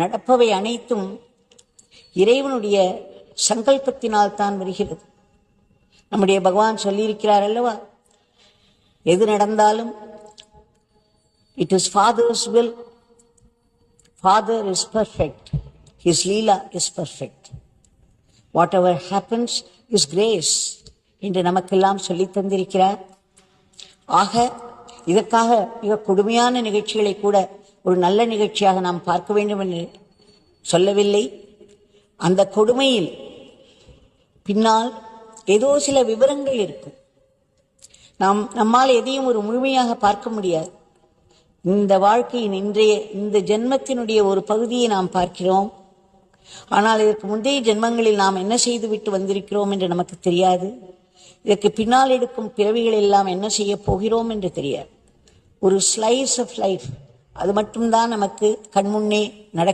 நடப்பவை அனைத்தும் இறைவனுடைய சங்கல்பத்தினால் தான் வருகிறது. நம்முடைய பகவான் சொல்லியிருக்கிறார் அல்லவா? எது நடந்தாலும் it is father's will father is perfect his leela is perfect whatever happens is grace என்று நமக்கெல்லாம் சொல்லி தந்திருக்கிறார். ஆக இதற்காக மிக கொடுமையான நிகழ்ச்சிகளை கூட ஒரு நல்ல நிகழ்ச்சியாக நாம் பார்க்க வேண்டும் என்று சொல்லவில்லை. அந்த கொடுமையில் பின்னால் ஏதோ சில விவரங்கள் இருக்கும். நாம் நம்மால் எதையும் ஒரு முழுமையாக பார்க்க முடியாது. இந்த வாழ்க்கையின் இன்றைய இந்த ஜென்மத்தினுடைய ஒரு பகுதியை நாம் பார்க்கிறோம். ஆனால் இதற்கு முந்தைய ஜென்மங்களில் நாம் என்ன செய்துவிட்டு வந்திருக்கிறோம் என்று நமக்கு தெரியாது. இதற்கு பின்னால் எடுக்கும் பிறவிகள் எல்லாம் என்ன செய்ய போகிறோம் என்று தெரியாது. ஒரு ஸ்லைஸ் ஆஃப் லைஃப் அது மட்டும்தான் நமக்கு கண்முன்னே நடக்கும்